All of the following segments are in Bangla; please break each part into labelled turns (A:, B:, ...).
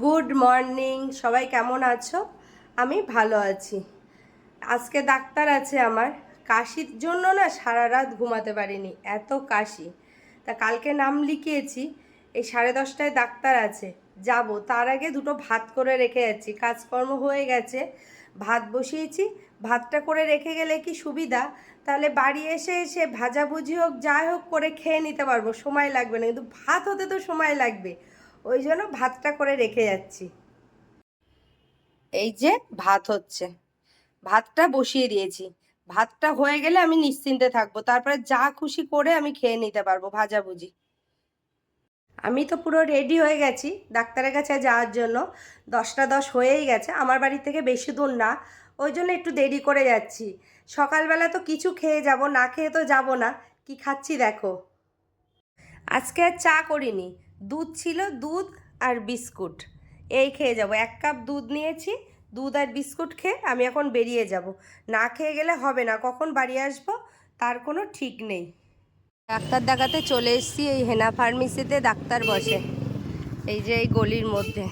A: গুড মর্নিং সবাই কেমন আছো? আমি ভালো আছি। আজকে ডাক্তার আছে আমার। কাশির জন্য না সারা রাত ঘুমাতে পারিনি। এত কাশি। তা কালকে নাম লিখিয়েছি, এই সাড়ে দশটায় ডাক্তার আছে। যাব। তার আগে দুটো ভাত করে রেখে যাচ্ছি। কাজকর্ম হয়ে গেছে। ভাত বসিয়েছি। ভাতটা করে রেখে গেলে কি সুবিধা? তাহলে বাড়ি এসে এসে ভাজাভুজি হোক, যাই হোক করে খেয়ে নিতে পারব। সময় লাগবে না। কিন্তু ভাত হতে তো সময় লাগবে। ওই জন্য ভাতটা করে রেখে যাচ্ছি। এই যে ভাত হচ্ছে। ভাতটা বসিয়ে দিয়েছি। ভাতটা হয়ে গেলে আমি নিশ্চিন্তে থাকব। তারপরে যা খুশি করে আমি খেয়ে নিতে পারব ভাজাভুজি। আমি তো পুরো রেডি হয়ে গেছি ডাক্তারের কাছে যাওয়ার জন্য। দশটা দশ হয়েই গেছে। আমার বাড়ি থেকে বেশি দূর না। ওই জন্য একটু দেরি করে যাচ্ছি। সকালবেলা তো কিছু খেয়ে যাব না খেয়ে তো যাব না। কি খাচ্ছি দেখো। আজকে আর চা করিনি। দুধ ছিল দুধ আর বিস্কুট। এই খেয়ে যাব। এক কাপ দুধ নিয়েছি, দুধ আর বিস্কুট খেয়ে আমি এখন বেরিয়ে যাব। না খেয়ে গেলে হবে না, কখন বাড়ি আসব তার কোনো ঠিক নেই। ডাক্তার দেখাতে চলে এসেছি এই হেনা ফার্মেসিতে, ডাক্তার বসে। এই যে এই গলির মধ্যে।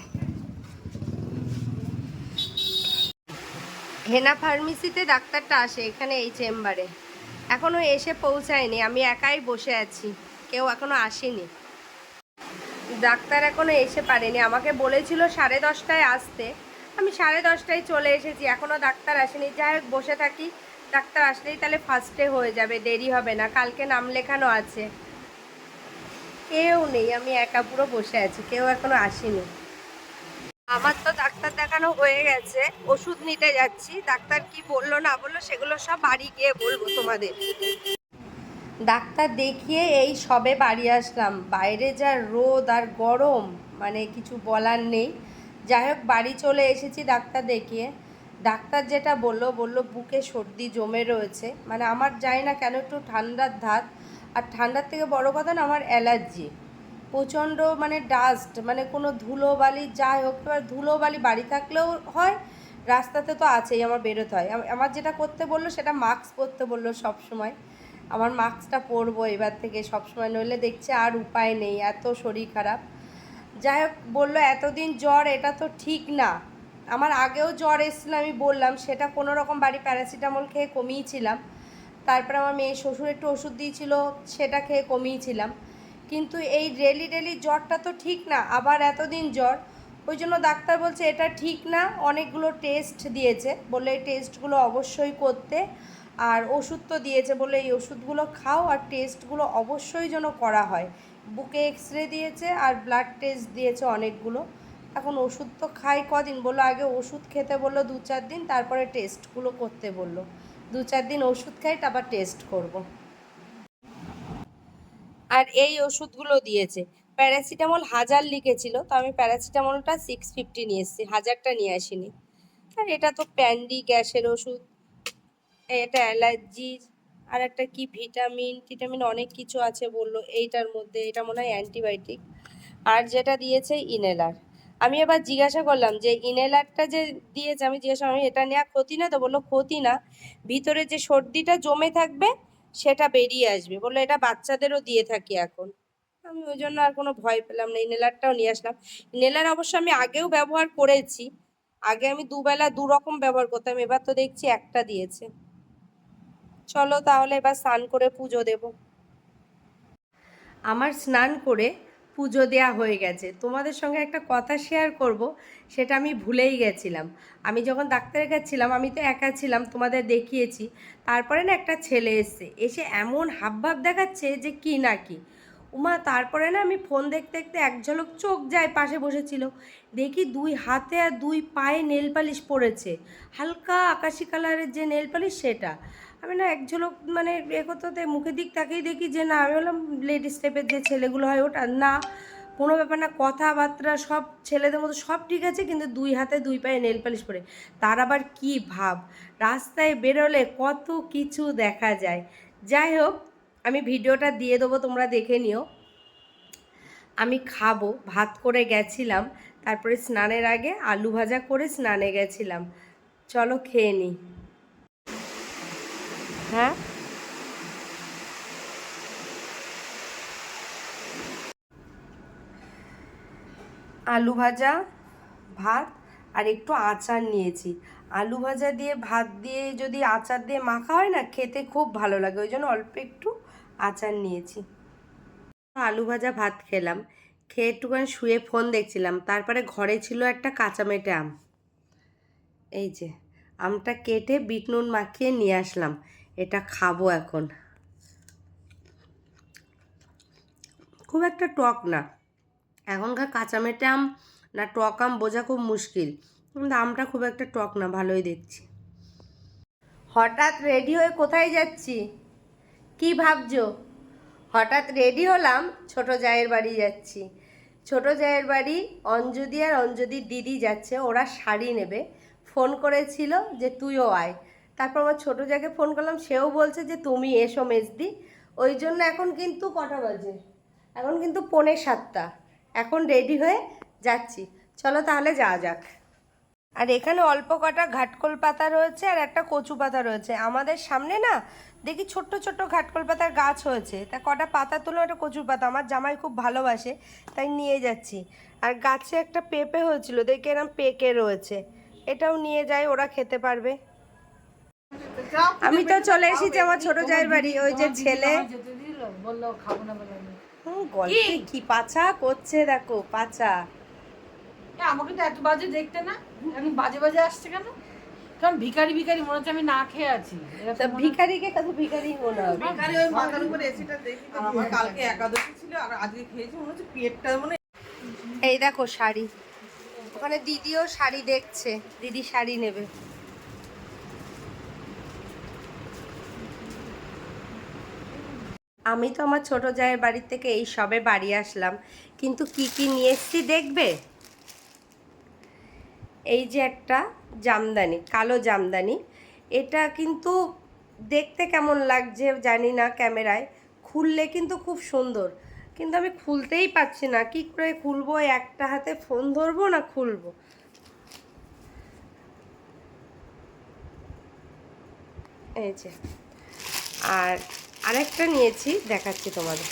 A: হেনা ফার্মেসিতে ডাক্তারটা আসে এখানে এই চেম্বারে। এখনও এসে পৌঁছায়নি, আমি একাই বসে আছি। কেউ এখনও আসেনি। ডাক্তার এখনও এসে পারেনি। আমাকে বলেছিল সাড়ে দশটায় আসতে। আমি সাড়ে দশটায় চলে এসেছি। এখনও ডাক্তার আসেনি। যাই হোক, বসে থাকি। ডাক্তার আসলেই তাহলে ফার্স্টে হয়ে যাবে। দেরি হবে না। কালকে নাম লেখানো আছে। কেউ নেই। আমি একা পুরো বসে আছি। কেউ এখনও আসেনি। আমার তো ডাক্তার দেখানো হয়ে গেছে। ওষুধ নিতে যাচ্ছি। ডাক্তার কি বলল না বলল সেগুলো সব বাড়ি গিয়ে বলব তোমাদের। ডাক্তার দেখিয়ে এই সবে বাড়ি আসলাম। বাইরে যা রোদ আর গরম মানে কিছু বলার নেই। যাই হোক, বাড়ি চলে এসেছি ডাক্তার দেখিয়ে। ডাক্তার যেটা বলল বলল বুকে সর্দি জমে রয়েছে। মানে আমার জানি না কেন একটু ঠান্ডার ধাত। আর ঠান্ডার থেকে বড় কথা না, আমার অ্যালার্জি। প্রচণ্ড মানে ডাস্ট মানে কোনো ধুলো বালি যাই হোক, এবার ধুলো বালি বাড়ি থাকলেও হয়, রাস্তাতে তো আছেই, আমার বেরোতে হয়। আমার যেটা করতে বলল, সেটা মাস্ক পরতে বলল সব সময় আমার মাস্কটা পরবো এবার থেকে সব সময় নইলে দেখছি আর উপায় নেই, এত শরীর খারাপ। যাই হোক, বলল এতদিন জ্বর, এটা তো ঠিক না। আমার আগেও জ্বর এসেছিল, আমি বললাম, সেটা কোনো রকম বাড়ি প্যারাসিটামল খেয়ে কমিয়েছিলাম তারপরে আমার মেয়ে শ্বশুর একটু ওষুধ দিয়েছিল, সেটা খেয়ে কমিয়েছিলাম কিন্তু এই ডেলি ডেলি জ্বরটা তো ঠিক না, আবার এতদিন জ্বর। ওই জন্য ডাক্তার বলছে, এটা ঠিক না, অনেকগুলো টেস্ট দিয়েছে। বলে এই টেস্টগুলো অবশ্যই করতে। আর ওষুধ তো দিয়েছে বলে এই ওষুধগুলো খাও আর টেস্টগুলো অবশ্যই যেন করা হয়। বুকে এক্স রে দিয়েছে আর ব্লাড টেস্ট দিয়েছে অনেকগুলো। এখন ওষুধ তো খাই কদিন? বলল, আগে ওষুধ খেতে বলল দু চার দিন, তারপরে টেস্টগুলো করতে বলল। দু চার দিন ওষুধ খাই, তারপর টেস্ট করব। আর এই ওষুধগুলো দিয়েছে। প্যারাসিটামল হাজার লিখেছিল, তো আমি প্যারাসিটামলটা সিক্স ফিফটি নিয়ে এসেছি, হাজারটা নিয়ে আসিনি। আর এটা তো প্যান্ডি গ্যাসের ওষুধ এটা অ্যালার্জির আর একটা কি ভিটামিন, টিটামিন অনেক কিছু আছে বলল এইটার মধ্যে, এটা মনে হয় অ্যান্টিবায়োটিক। আর যেটা দিয়েছে ইনেলার আমি এবার জিজ্ঞাসা করলাম যে ইনেলারটা যে দিয়েছে, আমি জিজ্ঞাসা আমি এটা নেওয়া ক্ষতি না তো? বলল, ক্ষতি না। ভিতরে যে সর্দিটা জমে থাকবে, সেটা বেরিয়ে আসবে। বলল, এটা বাচ্চাদেরও দিয়ে থাকি এখন। আমি ওই জন্য আর কোনো ভয় পেলাম না ইনেলারটাও নিয়ে আসলাম। ইনেলার অবশ্য আমি আগেও ব্যবহার করেছি। আগে আমি দুবেলা দু রকম ব্যবহার করতাম, এবার তো দেখছি একটা দিয়েছে। চলো তাহলে এবার স্নান করে পুজো দেব। আমার স্নান করে পুজো দেয়া হয়ে গেছে। তোমাদের সঙ্গে একটা কথা শেয়ার করব, সেটা আমি ভুলেই গেছিলাম। আমি যখন ডাক্তারের কাছে ছিলাম, আমি তো একা ছিলাম, তোমাদের দেখিয়েছি। তারপরে না একটা ছেলে এসছে, এসে এমন হাবভাব দেখাচ্ছে যে কি না কি। উমা, তারপরে না আমি ফোন দেখতে দেখতে এক ঝলক চোখ যায় পাশে বসেছিল। দেখি দুই হাতে আর দুই পায়ে নেল পালিশ পড়েছে। হালকা আকাশি কালারের যে নেল পালিশ সেটা। আমি না এক ঝলক মানে এ করতে মুখের দিক তাকেই দেখি যে না, আমি বললাম লেডিস টাইপের যে ছেলেগুলো হয় ওটা না। কোনো ব্যাপার না, কথাবার্তা সব ছেলেদের মতো সব ঠিক আছে, কিন্তু দুই হাতে দুই পায়ে নেল পালিশ পরে তার আবার কি ভাব? রাস্তায় বেরোলে কত কিছু দেখা যায়। যাই হোক আমি ভিডিওটা দিয়ে দেবো, তোমরা দেখে নিও। আমি খাব, ভাত করে গেছিলাম, তারপরে স্নানের আগে আলু ভাজা করে স্নানে গেছিলাম। চলো খেয়ে নিই হ্যাঁ? আলু ভাজা, ভাত আর একটু আচার নিয়েছি। আলু ভাজা দিয়ে, ভাত দিয়ে যদি আচার দিয়ে মাখা হয় না, খেতে খুব ভালো লাগে। ওই জন্য অল্প একটু আচার নিয়েছি। আলু ভাজা ভাত খেলাম। খেয়ে একটুখানি শুয়ে ফোন দেখছিলাম। তারপরে ঘরে ছিল একটা কাঁচা মেটে আম। এই যে, আমটা কেটে বিট নুন মাখিয়ে নিয়ে আসলাম। এটা খাব এখন। খুব একটা টক না। এখনকার কাঁচা মেটে আম না টক আম বোঝা খুব মুশকিল। কিন্তু আমটা খুব একটা টক না, ভালোই দেখছি। হঠাৎ রেডি হয়ে কোথায় যাচ্ছি? কি ভাবছ? হঠাৎ রেডি হলাম, ছোট জায়ের বাড়ি যাচ্ছি। ছোট জায়ের বাড়ি অঞ্জদি আর অঞ্জুদির দিদি যাচ্ছে, ওরা শাড়ি নেবে। ফোন করেছিল যে তুইও আয়। তারপর আমার ছোট জায়গাকে ফোন করলাম, সেও বলছে যে তুমি এসো মেজদি। ওই জন্য এখন কিন্তু কটা বাজে? এখন কিন্তু পৌনে সাতটা। এখন রেডি হয়ে যাচ্ছি। চলো তাহলে যাওয়া যাক। আর এখানে অল্প কটা ঘাটকোল পাতা রয়েছে আর একটা কচু পাতা রয়েছে। আমাদের সামনে না দেখি ছোট্ট ছোট্ট ঘাটকোল পাতার গাছ হয়েছে। তা কটা পাতা তুলো একটা কচু পাতা। আমার জামাই খুব ভালোবাসে তাই নিয়ে যাচ্ছি। আর গাছে একটা পেঁপে হয়েছিল দেখি এরম পেকে রয়েছে। এটাও নিয়ে যাই ওরা খেতে পারবে। আমি তো চলে এসেছি আমার ছোট জায়ের বাড়ি ওই যে ছেলে। কি পাচা করছে দেখো
B: এ, আমাকে তো এত বাজে দেখতে না। এখন বাজে বাজে আসছে কেন? কারণ ভিখারি ভিখারি মনে হচ্ছে আমি না খেয়ে আছি।
A: ভিখারিকে কত ভিখারি মনে হবে?
C: ভিখারি ওই মাথার উপরে এসিটা দেখি আমার কালকে একাদশী ছিল আর আজকে খেয়েছি মনে হচ্ছে পেটটা মানে
A: এই দেখো শাড়ি। ওখানে দিদিও শাড়ি দেখছে। দিদি শাড়ি নেবে। আমি তো আমার ছোট জায়ের বাড়ির থেকে এই সবে বাড়ি আসলাম। কিন্তু কি কি নিয়ে এসছি দেখবে? এই যে একটা জামদানি, কালো জামদানি, এটা কিন্তু দেখতে কেমন লাগছে জানি না ক্যামেরায়, খুললে কিন্তু খুব সুন্দর। কিন্তু আমি খুলতেই পারছি না, কি করে খুলবো, একটা হাতে ফোন ধরবো না খুলবো? এই যে, আর আরেকটা নিয়েছি, দেখাচ্ছি তোমাদের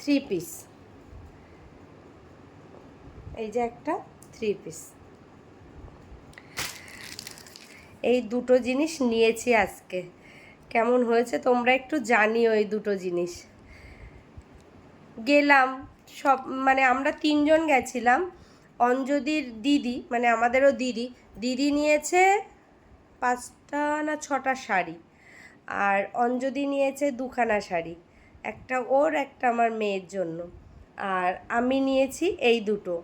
A: থ্রি পিস এই যে একটা থ্রি পিস এই দুটো জিনিস নিয়েছি আজকে। কেমন হয়েছে তোমরা একটু জানিও এই দুটো জিনিস। গেলাম, সব মানে আমরা তিনজন গেছিলাম, অঞ্জদির দিদি মানে আমাদেরও দিদি। দিদি নিয়েছে পাঁচটা না ছটা শাড়ি, আর অঞ্জদি নিয়েছে দুখানা শাড়ি, একটা ওর, একটা আমার মেয়ের জন্য। আর আমি নিয়েছি এই দুটো।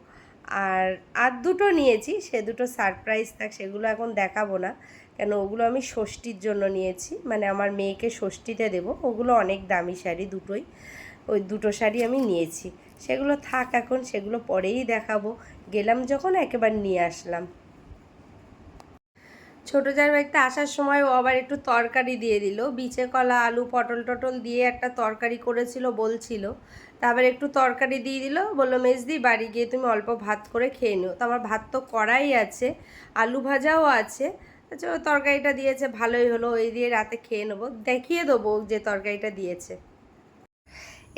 A: আর আর দুটো নিয়েছি, সে দুটো সারপ্রাইজ থাক, সেগুলো এখন দেখাবো না। কেন, ওগুলো আমি ষষ্ঠীর জন্য নিয়েছি মানে আমার মেয়েকে ষষ্ঠীতে দেবো, ওগুলো অনেক দামি শাড়ি দুটোই, ওই দুটো শাড়ি আমি নিয়েছি। সেগুলো থাক এখন, সেগুলো পরেই দেখাবো। গেলাম যখন, একেবারে নিয়ে আসলাম। ছোটো যার বাড়িতে আসার সময় ও আবার একটু তরকারি দিয়ে দিল। বিচে কলা, আলু, পটল টটল দিয়ে একটা তরকারি করেছিল, বলছিল। তারপর একটু তরকারি দিয়ে দিল। বলল, মেজদি, বাড়ি গিয়ে তুমি অল্প ভাত করে খেয়ে নিও। তো আমার ভাত তো করাই আছে, আলু ভাজাও আছে। আচ্ছা ও তরকারিটা দিয়েছে, ভালোই হলো। ওই দিয়ে রাতে খেয়ে নেব। দেখিয়ে দেবো যে তরকারিটা দিয়েছে।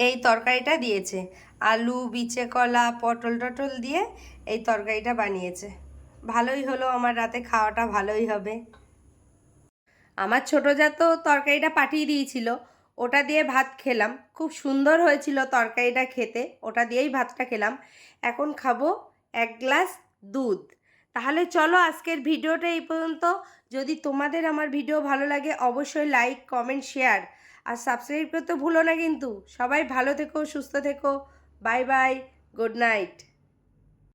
A: এই তরকারিটা দিয়েছে। আলু, বিচে কলা, পটল টটল দিয়ে এই তরকারিটা বানিয়েছে। ভালোই হলো, আমার রাতে খাওয়াটা ভালোই হবে। আমার ছোটো যা তরকারিটা পাঠিয়ে দিয়েছিল, ওটা দিয়ে ভাত খেলাম। খুব সুন্দর হয়েছিল তরকারিটা খেতে, ওটা দিয়েই ভাতটা খেলাম। এখন খাব এক গ্লাস দুধ। তাহলে চলো আজকের ভিডিওটা এই পর্যন্ত। যদি তোমাদের আমার ভিডিও ভালো লাগে, অবশ্যই লাইক কমেন্ট শেয়ার আর সাবস্ক্রাইব করতে ভুলো না কিন্তু। সবাই ভালো থেকো, সুস্থ থেকো। Bye bye good night